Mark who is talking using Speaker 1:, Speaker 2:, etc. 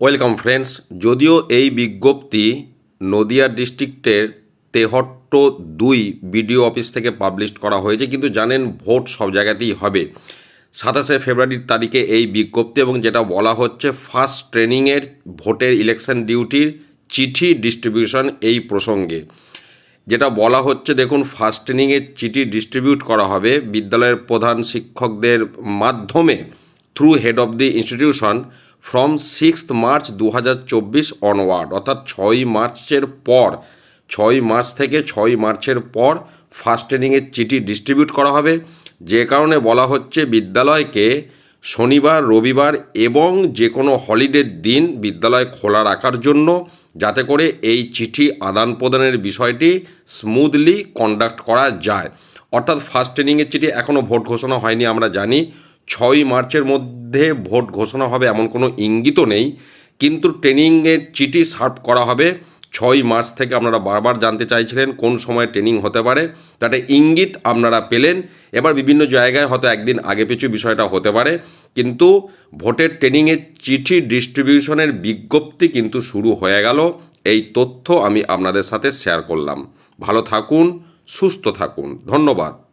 Speaker 1: Welcome friends, যদিও এই বিজ্ঞপ্তি নদিয়া ডিস্ট্রিক্টের তেহট্ট দুই বিডিও অফিস থেকে পাবলিশ করা হয়েছে, কিন্তু জানেন ভোট সব জায়গাতেই হবে। সাতাশে ফেব্রুয়ারির তারিখে এই বিজ্ঞপ্তি এবং যেটা বলা হচ্ছে ফার্স্ট ট্রেনিংয়ের ভোটের ইলেকশন ডিউটির চিঠি ডিস্ট্রিবিউশন এই প্রসঙ্গে। যেটা বলা হচ্ছে, দেখুন, ফার্স্ট ট্রেনিংয়ের চিঠি ডিস্ট্রিবিউট করা হবে বিদ্যালয়ের প্রধান শিক্ষকদের মাধ্যমে through head of the institution from sixth March দু হাজার চব্বিশ অনওয়ার্ড অর্থাৎ ছয় মার্চের পর, ছয় মার্চ থেকে ছয় মার্চের পর ফার্স্ট ট্রেনিংয়ের চিঠি ডিস্ট্রিবিউট করা হবে। যে কারণে বলা হচ্ছে বিদ্যালয়কে শনিবার, রবিবার এবং যে কোনো হলিডের দিন বিদ্যালয় খোলা রাখার জন্য যাতে করে এই চিঠি আদান প্রদানের বিষয়টি স্মুথলি কন্ডাক্ট করা যায়। অর্থাৎ ফার্স্ট ট্রেনিংয়ের চিঠি এখনও ভোট ঘোষণা হয়নি, আমরা জানি। ছয়ই মার্চের মধ্যে ভোট ঘোষণা হবে এমন কোনো ইঙ্গিতও নেই। কিন্তু ট্রেনিংয়ের চিঠি সার্ভ করা হবে। ছয় মার্চ থেকে আপনারা বারবার জানতে চাইছিলেন কোন সময় ট্রেনিং হতে পারে। তাতে ইঙ্গিত আপনারা পেলেন। এবার বিভিন্ন জায়গায় হয়তো একদিন আগে পিছু বিষয়টা হতে পারে। কিন্তু ভোটের ট্রেনিংয়ের চিঠি ডিস্ট্রিবিউশনের বিজ্ঞপ্তি কিন্তু শুরু হয়ে গেল। এই তথ্য আমি আপনাদের সাথে শেয়ার করলাম। ভালো থাকুন, সুস্থ থাকুন। ধন্যবাদ।